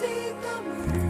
see the moon.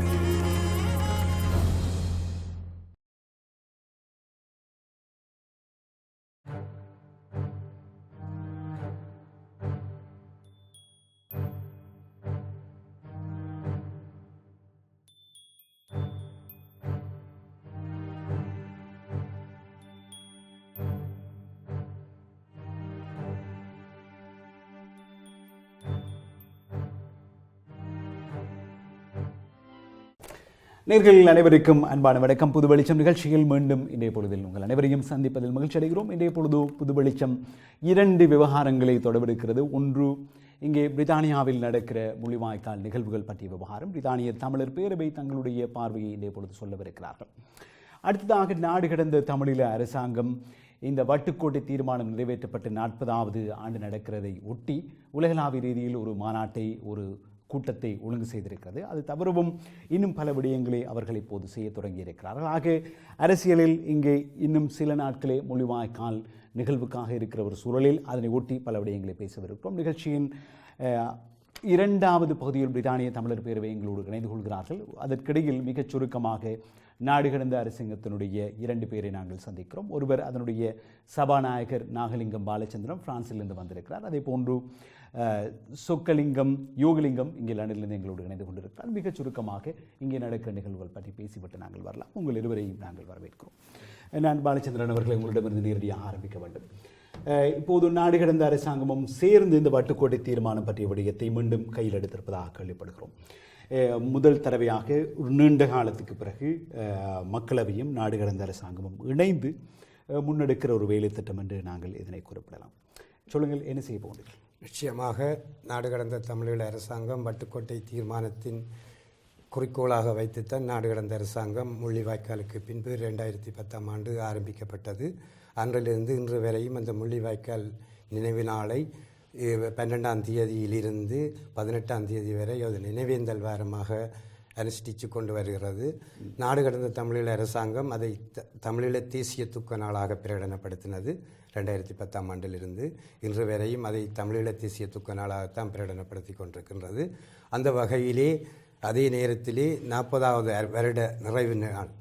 நேர்களில் அனைவருக்கும் அன்பான வணக்கம். புது வெளிச்சம் நிகழ்ச்சியில் மீண்டும் இன்றைய பொழுதில் உங்கள் அனைவரையும் சந்திப்பதில் மகிழ்ச்சி அடைகிறோம். இன்றைய பொழுது புது வெளிச்சம் இரண்டு விவகாரங்களை தொடர்பெடுக்கிறது. ஒன்று இங்கே பிரித்தானியாவில் நடக்கிற மொழிவாய்த்தால் நிகழ்வுகள் பற்றிய விவகாரம். பிரித்தானிய தமிழர் பேரவை தங்களுடைய பார்வையை இன்றைய பொழுது சொல்லவிருக்கிறார்கள். அடுத்ததாக நாடு கடந்த தமிழீழ அரசாங்கம் இந்த வட்டுக்கோட்டை தீர்மானம் நிறைவேற்றப்பட்டு நாற்பதாவது ஆண்டு நடக்கிறதை ஒட்டி உலகளாவிய ரீதியில் ஒரு மாநாட்டை ஒரு கூட்டத்தை ஒழுங்கு செய்திருக்கிறது. அது தவிரவும் இன்னும் பல விடயங்களை அவர்கள் இப்போது செய்ய தொடங்கியிருக்கிறார்கள். ஆக அரசியலில் இங்கே இன்னும் சில நாட்களே மொழிவாய்க்கால் நிகழ்வுக்காக இருக்கிற ஒரு சூழலில் அதனை ஒட்டி பல விடயங்களை பேசவிருக்கிறோம். நிகழ்ச்சியின் இரண்டாவது பகுதியில் பிரித்தானிய தமிழர் பேரவை எங்களோடு இணைந்து கொள்கிறார்கள். அதற்கிடையில் மிகச் சுருக்கமாக நாடு கடந்த அரசாங்கத்தினுடைய இரண்டு பேரை நாங்கள் சந்திக்கிறோம். ஒருவர் அதனுடைய சபாநாயகர் நாகலிங்கம் பாலச்சந்திரன் பிரான்சிலிருந்து வந்திருக்கிறார். அதே போன்று சொக்கலிங்கம் யோகலிங்கம் இங்கே லண்டனிலிருந்து எங்களோடு இணைந்து கொண்டிருக்கிறார். மிகச் சுருக்கமாக இங்கே நடக்கிற நிகழ்வுகள் பற்றி பேசிவிட்டு நாங்கள் வரலாம். உங்கள் இருவரையும் நாங்கள் வரவேற்கிறோம். நான் பாலச்சந்திரன் அவர்களை உங்களிடமிருந்து நேரடியாக ஆரம்பிக்க வேண்டும். இப்போது நாடு கடந்த அரசாங்கமும் சேர்ந்து இந்த வட்டுக்கோட்டை தீர்மானம் பற்றிய விடயத்தை மீண்டும் கையில் எடுத்திருப்பதாக கேள்விப்படுகிறோம். முதல் தடவையாக ஒரு நீண்ட காலத்துக்கு பிறகு மக்களவையும் நாடு கடந்த அரசாங்கமும் இணைந்து முன்னெடுக்கிற ஒரு வேலை திட்டம் என்று நாங்கள் இதனை குறிப்பிடலாம். சொல்லுங்கள் என்ன செய்ய போகிறீர்கள்? நிச்சயமாக நாடு கடந்த தமிழீழ அரசாங்கம் வட்டுக்கோட்டை தீர்மானத்தின் குறிக்கோளாக வைத்துத்தான் நாடு கடந்த அரசாங்கம் முள்ளிவாய்க்காலுக்கு பின்பு ரெண்டாயிரத்தி பத்தாம் ஆண்டு ஆரம்பிக்கப்பட்டது. அன்றிலிருந்து இன்று வரையும் அந்த முள்ளிவாய்க்கால் நினைவு நாளை பன்னெண்டாம் தேதியிலிருந்து பதினெட்டாம் தேதி வரை அது நினைவேந்தல் வாரமாக அனுஷ்டித்து கொண்டு வருகிறது. நாடு கடந்த தமிழீழ அரசாங்கம் அதை த- தமிழீழ தேசிய துக்க நாளாக பிரகடனப்படுத்தினது ரெண்டாயிரத்தி பத்தாம் ஆண்டிலிருந்து. இன்று வரையும் அதை தமிழீழ தேசிய துக்க நாளாகத்தான் பிரகடனப்படுத்தி கொண்டிருக்கின்றது. அந்த வகையிலே அதே நேரத்திலே நாற்பதாவது வருட நிறைவு நாள்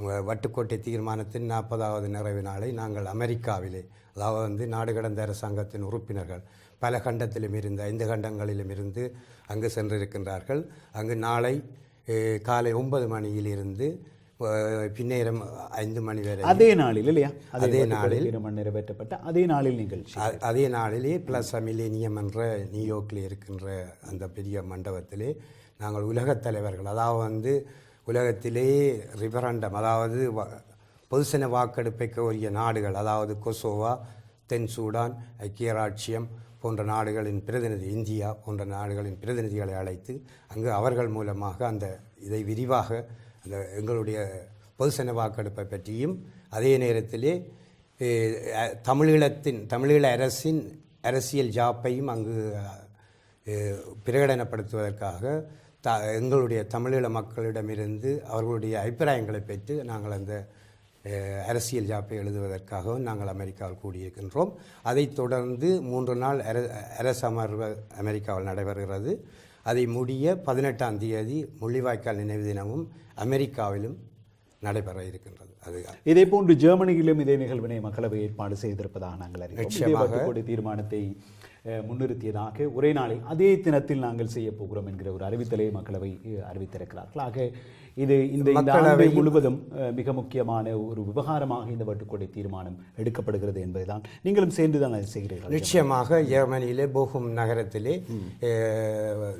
வட்டுக்கோட்டை தீர்மானத்தின் நாற்பதாவது நிறைவு நாளை நாங்கள் அமெரிக்காவிலே அதாவது வந்து நாடு கடந்த அரசாங்கத்தின் உறுப்பினர்கள் பல கண்டத்திலும் இருந்து ஐந்து கண்டங்களிலும் இருந்து அங்கு சென்றிருக்கின்றார்கள். அங்கு நாளை காலை ஒன்பது மணியிலிருந்து அஹ், பின்னேரம் ஐந்து மணி வரை அதே நாளில் இல்லையா அதே நாளில். தீர்மானம் நிறைவேற்றப்பட்ட அதே நாளில் நிகழ்ச்சி அ- அதே நாளிலே பிளஸ் மில்லேனியம் என்ற நியூயார்க்கில் இருக்கின்ற அந்த பெரிய மண்டபத்திலே நாங்கள் உலகத் தலைவர்கள் அதாவது வந்து உலகத்திலே ரிஃபரண்டம் அதாவது பொதுசன வாக்கெடுப்பை கோரிய நாடுகள் அதாவது கொசோவா தென் சூடான் ஐக்கிய ராச்சியம் போன்ற நாடுகளின் பிரதிநிதி இந்தியா போன்ற நாடுகளின் பிரதிநிதிகளை அழைத்து அங்கு அவர்கள் மூலமாக அந்த இதை விரிவாக அந்த எங்களுடைய பொதுசன வாக்கெடுப்பை பற்றியும் அதே நேரத்திலே தமிழீழத்தின் தமிழீழ அரசின் அரசியல் ஜாப்பையும் அங்கு பிரகடனப்படுத்துவதற்காக த எங்களுடைய தமிழீழ மக்களிடமிருந்து அவர்களுடைய அபிப்பிராயங்களை பெற்று நாங்கள் அந்த அரசியல் ஜாப்பை எழுதுவதற்காகவும் நாங்கள் அமெரிக்காவில் கூடியிருக்கின்றோம். அதைத் தொடர்ந்து மூன்று நாள் அர அரசு அமர்வு அமெரிக்காவில் நடைபெறுகிறது. அதை முடிய பதினெட்டாம் தேதி முள்ளிவாய்க்கால் நினைவு தினமும் அமெரிக்காவிலும் நடைபெற இருக்கின்றது. அது இதே போன்று ஜெர்மனியிலும் இதே நிகழ்வினை மக்களவை ஏற்பாடு செய்திருப்பதாக நாங்கள். வட்டுக்கோட்டை தீர்மானத்தை முன்னிறுத்தியதாக ஒரே நாளில் அதே தினத்தில் நாங்கள் செய்ய போகிறோம் என்கிற ஒரு அறிவித்தலை மக்களவை அறிவித்திருக்கிறார்கள். ஆக இது இந்த மக்களவையில் முழுவதும் மிக முக்கியமான ஒரு விவகாரமாக இந்த வட்டுக்கோட்டை தீர்மானம் எடுக்கப்படுகிறது என்பதுதான். நீங்களும் சேர்ந்து தான் அதை செய்கிறீர்கள். நிச்சயமாக ஜெர்மனியிலே போகும் நகரத்திலே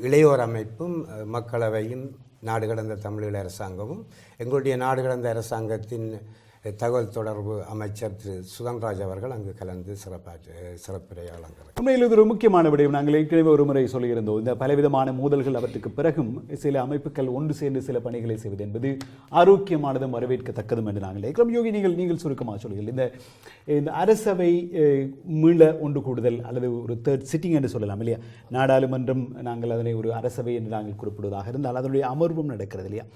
இளையோர் அமைப்பும் மக்களவையும் நாடு கடந்த தமிழீழ அரசாங்கமும் எங்களுடைய நாடு கடந்த அரசாங்கத்தின் தகவல் தொடர்பு அமைச்சர் திரு. சுதன்ராஜ் அவர்கள் அங்கு கலந்து சிறப்பாற்று சிறப்புரை வழங்குகிறார் உண்மையில் இது ஒரு முக்கியமான விடயம். நாங்கள் ஏற்கனவே ஒரு முறை சொல்லியிருந்தோம் இந்த பலவிதமான மோதல்கள் அவற்றுக்கு பிறகும் சில அமைப்புகள் ஒன்று சேர்ந்து சில பணிகளை செய்வது என்பது ஆரோக்கியமானதும் வரவேற்கத்தக்கதும் என்று நாங்கள் நினைக்கிறோம் யோகி நீங்கள் நீங்கள் சுருக்கமாக சொல்லுங்கள். இந்த இந்த அரசவை மீள ஒன்று கூடுதல் அல்லது ஒரு தேர்ட் சிட்டிங் என்று சொல்லலாம் இல்லையா? நாடாளுமன்றம் நாங்கள் அதனை ஒரு அரசவை என்று நாங்கள் குறிப்பிடுவதாக இருந்தால் அதனுடைய அமர்வும் நடக்கிறது இல்லையா?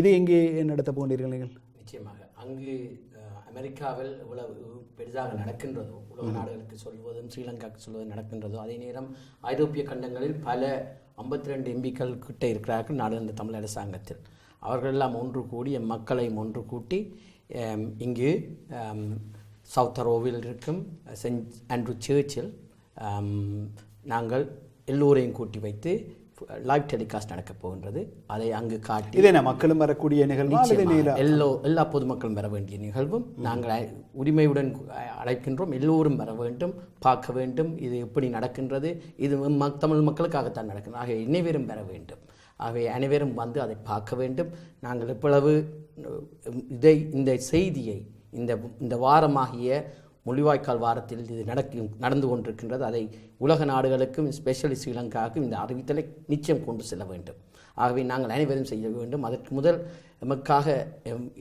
இது எங்கே நடத்த போகிறீர்கள் நீங்கள்? நிச்சயமாக. அங்கு அமெரிக்காவில் இவ்வளவு பெரிதாக நடக்கின்றதோ உலக நாடுகளுக்கு சொல்வதும் ஸ்ரீலங்காவுக்கு சொல்வதும் நடக்கின்றதோ அதே நேரம் ஐரோப்பிய கண்டங்களில் பல ஐம்பத்தி ரெண்டு எம்பிக்கள் கிட்ட இருக்கிறார்கள் நாடாளுமன்ற தமிழ் அரசாங்கத்தில். அவர்கள் எல்லாம் ஒன்று கூடி மக்களையும் ஒன்று கூட்டி இங்கு அம், சவுத் ரோவில் இருக்கும் சென்ட் ஆண்ட்ரூ சர்ச்சில் நாங்கள் எல்லோரையும் கூட்டி வைத்து லைவ் டெலிகாஸ்ட் நடக்கப் போகின்றது. அதை அங்கு காட்டி இது என்ன மக்களும் வரக்கூடிய நிகழ்வா? எல்லோ எல்லா பொதுமக்களும் வர வேண்டிய நிகழ்வும் நாங்கள் உரிமையுடன் அழைக்கின்றோம். எல்லோரும் வர வேண்டும் பார்க்க வேண்டும். இது எப்படி நடக்கின்றது? இது தமிழ் மக்களுக்காகத்தான் நடக்கின்றது ஆக அனைவரும் வர வேண்டும். ஆகவே அனைவரும் வந்து அதை பார்க்க வேண்டும். நாங்கள் எவ்வளவு அஹ், இதை இந்த செய்தியை இந்த இந்த வாரமாகிய முள்ளிவாய்க்கால் வாரத்தில் இது நடக்கும் நடந்து கொண்டிருக்கின்றது. அதை உலக நாடுகளுக்கும் ஸ்பெஷலி ஸ்ரீலங்காவுக்கும் இந்த அறிவித்தலை நிச்சயம் கொண்டு செல்ல வேண்டும். ஆகவே நாங்கள் அனைவரும் செய்ய வேண்டும். அதற்கு முதல் எமக்காக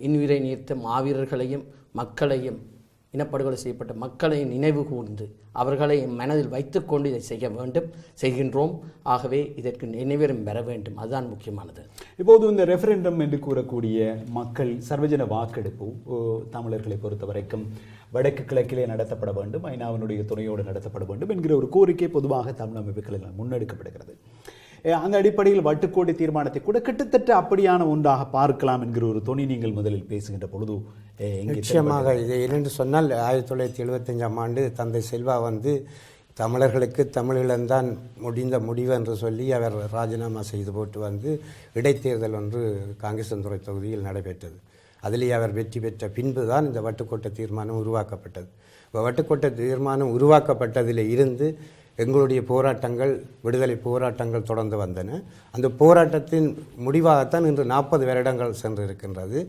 இன்னுயிரை நீர்த்த மாவீரர்களையும் மக்களையும் இனப்படுகொலை செய்யப்பட்ட மக்களை நினைவு கூர்ந்து அவர்களை மனதில் வைத்துக்கொண்டு இதை செய்ய வேண்டும் செய்கின்றோம். ஆகவே இதற்கு நினைவேறும் பெற வேண்டும். அதுதான் முக்கியமானது. இப்போது இந்த ரெஃபரெண்டம் என்று கூறக்கூடிய மக்கள் சர்வஜன வாக்கெடுப்பு தமிழர்களை பொறுத்த வரைக்கும் வடக்கு கிழக்கிலே நடத்தப்பட வேண்டும் ஐநாவினுடைய துணையோடு நடத்தப்பட வேண்டும் என்கிற ஒரு கோரிக்கை பொதுவாக தமிழ் அமைப்புகளில் முன்னெடுக்கப்படுகிறது அந்த அடிப்படையில் வட்டுக்கோடி தீர்மானத்தை கூட கிட்டத்தட்ட அப்படியான ஒன்றாக பார்க்கலாம் என்கிற ஒரு துணி நீங்கள் முதலில் பேசுகின்ற பொழுது நிச்சயமாக இது என்னென்று சொன்னால் ஆயிரத்தி தொள்ளாயிரத்தி எழுபத்தஞ்சாம் ஆண்டு தந்தை செல்வா வந்து தமிழர்களுக்கு தமிழீழம்தான் முடிந்த முடிவு என்று சொல்லி அவர் ராஜினாமா செய்து போட்டு வந்து இடைத்தேர்தல் ஒன்று காங்கேசன்துறை தொகுதியில் நடைபெற்றது. அதிலே அவர் வெற்றி பெற்ற பின்பு தான் இந்த வட்டுக்கோட்டை தீர்மானம் உருவாக்கப்பட்டது. இப்போ வட்டுக்கோட்டை தீர்மானம் உருவாக்கப்பட்டதில் இருந்து எங்களுடைய போராட்டங்கள் விடுதலை போராட்டங்கள் தொடர்ந்து வந்தன. அந்த போராட்டத்தின் முடிவாகத்தான் இன்று நாற்பது வருடங்கள் சென்று இருக்கின்றது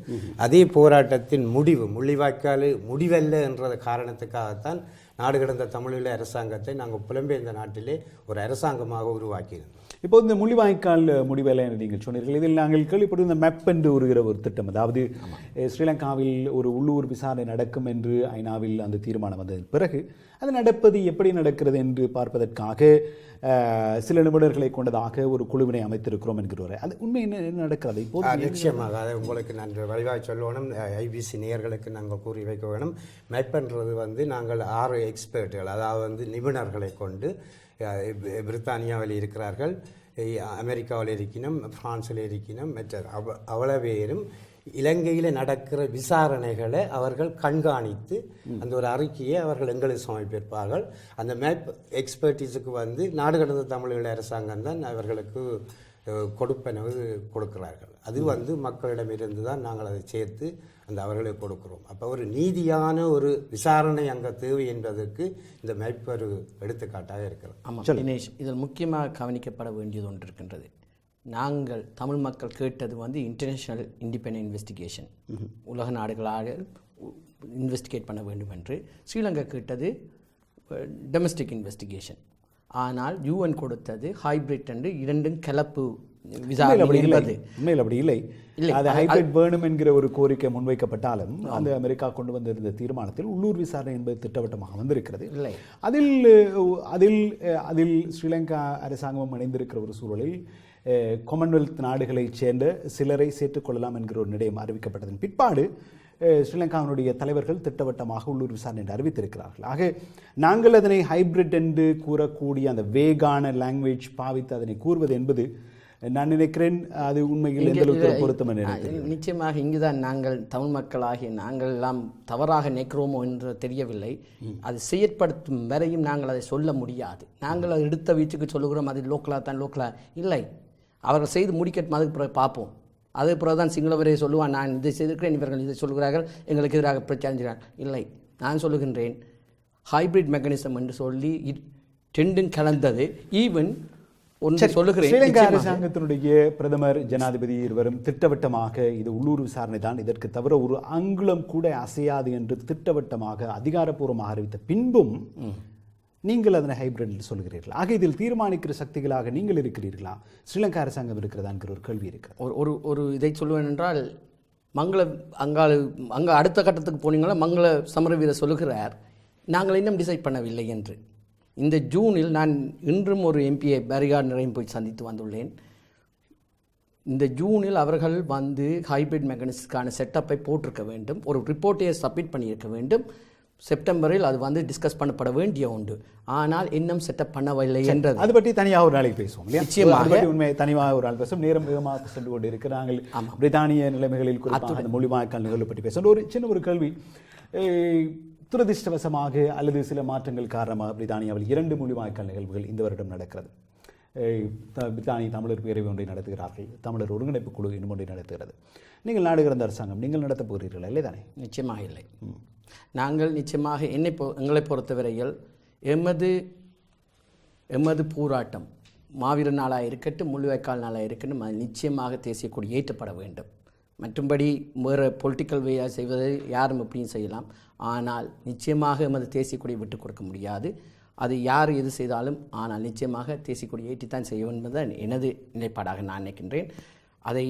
அதே போராட்டத்தின் முடிவு முள்ளிவாய்க்கால் முடிவல்ல என்ற காரணத்துக்காகத்தான் நாடு கடந்த தமிழீழ அரசாங்கத்தை நாங்கள் புலம்பெயர்ந்த நாட்டிலே ஒரு அரசாங்கமாக உருவாக்கியிருந்தோம். இப்போ இந்த முள்ளிவாய்க்கால் முடிவேலை நீங்கள் சொன்னீர்கள். இதில் நாங்கள் கேள்விப்பட்டு இந்த மெப் என்று வருகிற ஒரு திட்டம். அதாவது ஸ்ரீலங்காவில் ஒரு உள்ளூர் விசாரணை நடக்கும் என்று ஐநாவில் அந்த தீர்மானம் வந்ததன் பிறகு அது நடப்பது எப்படி நடக்கிறது என்று பார்ப்பதற்காக சில நிபுணர்களை கொண்டதாக ஒரு குழுவினை அமைத்திருக்கிறோம் என்கிறவர். அது உண்மை என்ன நடக்கிறது? இப்போது நிச்சயமாக. அதை உங்களுக்கு நான் விரைவாக சொல்லணும். ஐபிசி நேயர்களுக்கு நாங்கள் கூறி வைக்க வேணும். மெப்பன்றது வந்து நாங்கள் ஆறு எக்ஸ்பர்ட்டுகள் அதாவது வந்து நிபுணர்களை கொண்டு பிரித்தானியாவில் இருக்கிறார்கள். அமெரிக்காவில் இருக்கணும் பிரான்சில் இருக்கணும் மற்ற அவ அவ்வளவு பேரும் இலங்கையில் நடக்கிற விசாரணைகளை அவர்கள் கண்காணித்து அந்த ஒரு அறிக்கையை அவர்கள் எங்களுக்கு சமர்ப்பிப்பார்கள். அந்த மேப் எக்ஸ்பர்டீஸுக்கு வந்து நாடு கடந்த தமிழீழ அரசாங்கம் தான் அவர்களுக்கு கொடுப்பனவு கொடுக்கிறார்கள். அது வந்து மக்களிடமிருந்து தான் நாங்கள் அதை சேர்த்து அந்த அவர்களுக்கு கொடுக்கிறோம். அப்போ ஒரு நீதியான ஒரு விசாரணை அங்கே தேவை என்பதற்கு இந்த மேப் ஒரு எடுத்துக்காட்டாக இருக்கிறது. ஆமாம் தினேஷ் இதில் முக்கியமாக கவனிக்கப்பட வேண்டியது ஒன்று இருக்கின்றது. நாங்கள் தமிழ் மக்கள் கேட்டது வந்து இன்டர்நேஷனல் இண்டிபெண்டன்ட் இன்வெஸ்டிகேஷன் உலக நாடுகளாக இன்வெஸ்டிகேட் பண்ண வேண்டும் என்று ஸ்ரீலங்கா கேட்டது டொமஸ்டிக் இன்வெஸ்டிகேஷன் ஆனால் யூஎன் கொடுத்தது ஹைபிரிட் என்று இரண்டும் கலப்பு உண்மையில் அப்படி இல்லை. அது ஹைபிரிட் வேணும் என்கிற ஒரு கோரிக்கை முன்வைக்கப்பட்டாலும் அந்த அமெரிக்கா கொண்டு வந்திருந்த தீர்மானத்தில் உள்ளூர் விசாரணை என்பது திட்டவட்டமாக வந்திருக்கிறது. இல்லை. அதில் அதில் அதில் ஸ்ரீலங்கா அரசாங்கமும் இணைந்திருக்கிற ஒரு சூழலில் காமன்வெல்த் நாடுகளைச் சேர்ந்த சிலரை சேர்த்துக்கொள்ளலாம் என்கிற ஒரு நிலையம் அறிவிக்கப்பட்டதன் பிற்பாடு ஸ்ரீலங்காவினுடைய தலைவர்கள் திட்டவட்டமாக உள்ளூர் விசாரணை என்று அறிவித்திருக்கிறார்கள். ஆக நாங்கள் அதனை ஹைபிரிட் என்று கூறக்கூடிய அந்த வேகான லாங்குவேஜ் பாவித்து அதனை கூறுவது என்பது நான் நினைக்கிறேன் அது உண்மையில் எந்த அளவுக்கு பொருத்தம் நிச்சயமாக இங்குதான் நாங்கள் தமிழ் மக்களாகிய நாங்கள் எல்லாம் தவறாக நினைக்கிறோமோ என்று தெரியவில்லை. அது செயற்படுத்தும் வரையும் நாங்கள் அதை சொல்ல முடியாது. நாங்கள் அதை எடுத்த வீச்சுக்கு சொல்லுகிறோம் அது லோக்கலாக தான் லோக்கலாக இல்லை அவர்கள் செய்து முடிக்கட்டும் அதுக்கு பிறகு பார்ப்போம். அது பிறகு தான் சிங்களவரே சொல்லுவான் நான் இதை செய்திருக்கிறேன் இவர்கள் இதை சொல்கிறார்கள் எங்களுக்கு எதிராக பிரச்சாரம் இல்லை நான் சொல்லுகின்றேன் ஹைபிரிட் மெக்கானிசம் என்று சொல்லி ரெண்டும் கலந்தது. ஈவன் ஒன்று சொல்லுகிறேன் ஸ்ரீலங்கா. அரசாங்கத்தினுடைய பிரதமர் ஜனாதிபதி இருவரும் திட்டவட்டமாக இது உள்ளூர் விசாரணை தான் இதற்கு தவிர ஒரு அங்குலம் கூட அசையாது என்று திட்டவட்டமாக அதிகாரப்பூர்வமாக அறிவித்த பின்பும் நீங்கள் அதனை ஹைபிரிட் என்று சொல்கிறீர்கள்? ஆக இதில் தீர்மானிக்கிற சக்திகளாக நீங்கள் இருக்கிறீர்களா? ஸ்ரீலங்கா அரசாங்கம் இருக்கிறதா என்கிற ஒரு கேள்வி இருக்கிறது. ஒரு ஒரு ஒரு இதை சொல்லுவேன் என்றால் மங்கள அங்காளு அங்கே அடுத்த கட்டத்துக்கு போனீங்களா மங்கள சமரவீரர் சொல்லுகிறார் நாங்கள் இன்னும் டிசைட் பண்ணவில்லை என்று. இந்த ஜூனில் நான் இன்றும் ஒரு எம்பியை பேரிகார்ட் நிறையும் போய் சந்தித்து வந்துள்ளேன். இந்த ஜூனில் அவர்கள் வந்து ஹைபிரிட் மெக்கானிஸ்க்கான செட்டப்பை போட்டிருக்க வேண்டும் ஒரு ரிப்போர்ட்டையை சப்மிட் பண்ணியிருக்க வேண்டும். செப்டம்பரில் அது வந்து டிஸ்கஸ் பண்ணப்பட வேண்டிய ஒன்று ஆனால் இன்னும் செட்டப் பண்ணவில்லை என்றது. அது பற்றி தனியாக ஒரு நாளைக்கு பேசுவோம் நிச்சயமாக. உண்மை தனியாக ஒரு நாள் பேசுவோம். நேரம் வேகமாக சென்று கொண்டு இருக்கு நாங்கள் பிரித்தானிய நிலைமைகளில் குறிப்பாக அந்த மொழிமாக்கல் நிகழ்வு பற்றி பேசுவோம். ஒரு சின்ன ஒரு கேள்வி. துரதிர்ஷ்டவசமாக அல்லது சில மாற்றங்கள் காரணமாக பிரித்தானியாவில் இரண்டு மொழிமாக்கல் நிகழ்வுகள் இந்த வருடம் நடக்கிறது. பிரித்தானிய தமிழர் பேரவை ஒன்றை நடத்துகிறார்கள். தமிழர் ஒருங்கிணைப்பு குழு இன்னும் ஒன்றை நடத்துகிறது. நீங்கள் நாடு கடந்த அரசாங்கம் நீங்கள் நடத்தப் போகிறீர்கள்? இல்லை தானே நிச்சயமாக இல்லை. நாங்கள் நிச்சயமாக என்னை பொ எங்களை பொறுத்தவரையில் எமது எமது போராட்டம் மாவீர நாளாக இருக்கட்டும் முள்ளிவாய்க்கால் நாளாக இருக்கட்டும் அது நிச்சயமாக தேசிய கொடி ஏற்றப்பட வேண்டும். மற்றும்படி வேறு பொலிட்டிக்கல் வேயாக செய்வதை யாரும் எப்படியும் செய்யலாம். ஆனால் நிச்சயமாக எமது தேசிய கொடியை விட்டு கொடுக்க முடியாது. அது யார் எது செய்தாலும் ஆனால் நிச்சயமாக தேசிய கொடி ஏற்றித்தான் செய்ய வேண்டும் என்பதுதான் எனது நிலைப்பாடாக நான் நினைக்கின்றேன். அதை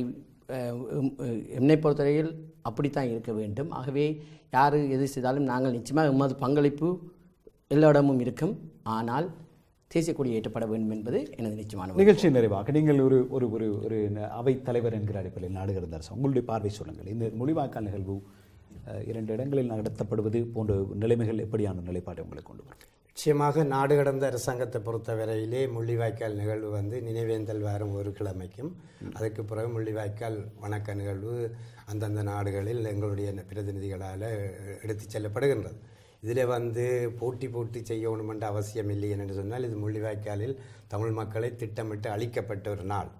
என்னை பொறுத்தவரையில் அப்படித்தான் இருக்க வேண்டும். ஆகவே யார் எது செய்தாலும் நாங்கள் நிச்சயமாக எமது பங்களிப்பு எல்லா இடமும் இருக்கும். ஆனால் தேசிய கொடி ஏற்றப்பட வேண்டும் என்பது எனது நிச்சயமான நிகழ்ச்சி நிறைவாக நீங்கள் ஒரு ஒரு ஒரு ஒரு அவை தலைவர் என்கிற அடிப்படையில் நாடு அரசு உங்களுடைய பார்வை சொல்லுங்கள். இந்த மொழிவாக்கால் நிகழ்வு இரண்டு இடங்களில் நடத்தப்படுவது போன்ற நிலைமைகள் எப்படியான நிலைப்பாட்டை உங்களுக்கு கொண்டு வரும்? நிச்சயமாக நாடு கடந்த அரசாங்கத்தை பொறுத்தவரையிலே முள்ளிவாய்க்கால் நிகழ்வு வந்து நினைவேந்தல் வாரம் ஒரு கிழமைக்கும் அதுக்கு பிறகு முள்ளிவாய்க்கால் வணக்க நிகழ்வு அந்தந்த நாடுகளில் எங்களுடைய பிரதிநிதிகளால் எடுத்துச் செல்லப்படுகின்றது. இதில் வந்து போட்டி போட்டி செய்யணும் என்ற அவசியம் இல்லை என்று சொன்னால் இது முள்ளிவாய்க்காலில் தமிழ் மக்களை திட்டமிட்டு அளிக்கப்பட்ட ஒரு நாள்.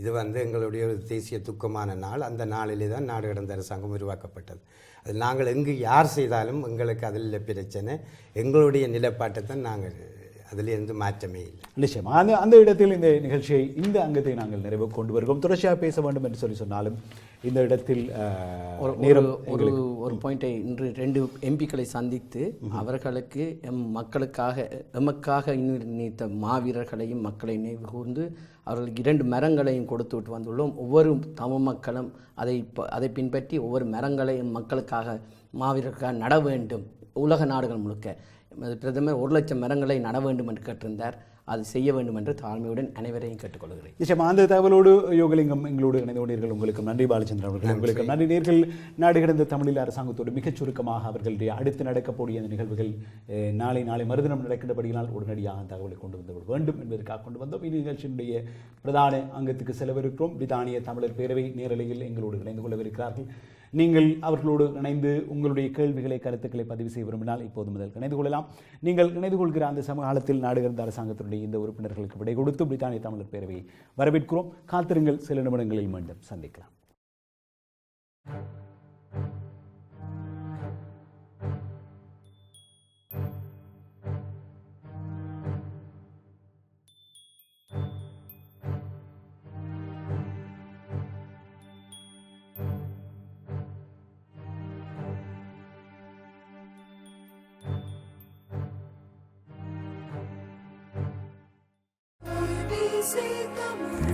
இது வந்து எங்களுடைய ஒரு தேசிய துக்கமான நாள். அந்த நாளிலே தான் நாடு கடந்த அரசாங்கம் உருவாக்கப்பட்டது. அது நாங்கள் எங்கு யார் செய்தாலும் எங்களுக்கு அதில் பிரச்சனை. எங்களுடைய நிலைப்பாட்டை தான் நாங்கள் அதிலிருந்து மாற்றமே இல்லை. நிச்சயமா. அந்த அந்த இடத்தில் இந்த நிகழ்ச்சியை இந்த அங்கத்தை நாங்கள் நிறைவு கொண்டு வருகிறோம். தொடர்ச்சியாக பேச வேண்டும் என்று சொல்லி சொன்னாலும் இந்த இடத்தில் நேரம் ஒரு ஒரு பாயிண்டை இன்று ரெண்டு எம்பிக்களை சந்தித்து அவர்களுக்கு எம் மக்களுக்காக எமக்காக நினைத்த மாவீரர்களையும் மக்களை நினைவு கூர்ந்து அவர்களுக்கு இரண்டு மரங்களையும் கொடுத்து விட்டு வந்துள்ளோம். ஒவ்வொரு தமிழ் மக்களும் அதை ப- அதை பின்பற்றி ஒவ்வொரு மரங்களையும் மக்களுக்காக மாவீரருக்காக நட வேண்டும். உலக நாடுகள் முழுக்க. பிரதமர் ஒரு லட்சம் மரங்களை நட வேண்டும் என்று கேட்டிருந்தார். அது செய்ய வேண்டும் என்று தாழ்மையுடன் அனைவரையும் கேட்டுக்கொள்கிறேன். நிச்சயமா அந்த தகவலோடு யோகலிங்கம் எங்களோடு இணைந்து கொண்டீர்கள் உங்களுக்கு நன்றி பாலச்சந்திரன் அவர்கள். உங்களுக்கு நன்றி. நேர்கள் நாடு கடந்த தமிழில் அரசாங்கத்தோடு மிகச் சுருக்கமாக அவர்களுடைய அடுத்து நடக்கக்கூடிய அந்த நிகழ்வுகள் நாளை நாளை மறுதினம் நடக்கின்றபடியினால் உடனடியாக தகவலை கொண்டு வந்து வேண்டும் என்பதற்காக கொண்டு வந்தோம். இந்த நிகழ்ச்சியினுடைய பிரதான அங்கத்துக்கு செலவிருக்கிறோம். பிரித்தானிய தமிழர் பேரவை நேரலையில் எங்களோடு இணைந்து கொள்ளவிருக்கிறார்கள். நீங்கள் அவர்களோடு இணைந்து உங்களுடைய கேள்விகளை கருத்துக்களை பதிவு செய்ய விரும்பினால் இப்போது முதல் இணைந்து கொள்ளலாம். நீங்கள் இணைந்து கொள்கிற அந்த சமகாலத்தில் நாடுகிற அரசாங்கத்தினுடைய இந்த உறுப்பினர்களுக்கு விடை கொடுத்து பிரித்தானிய தமிழர் பேரவையை வரவேற்கிறோம். காத்திருங்கள். சில நிமிடங்களில் மீண்டும் சந்திக்கலாம். ABC தமிழ்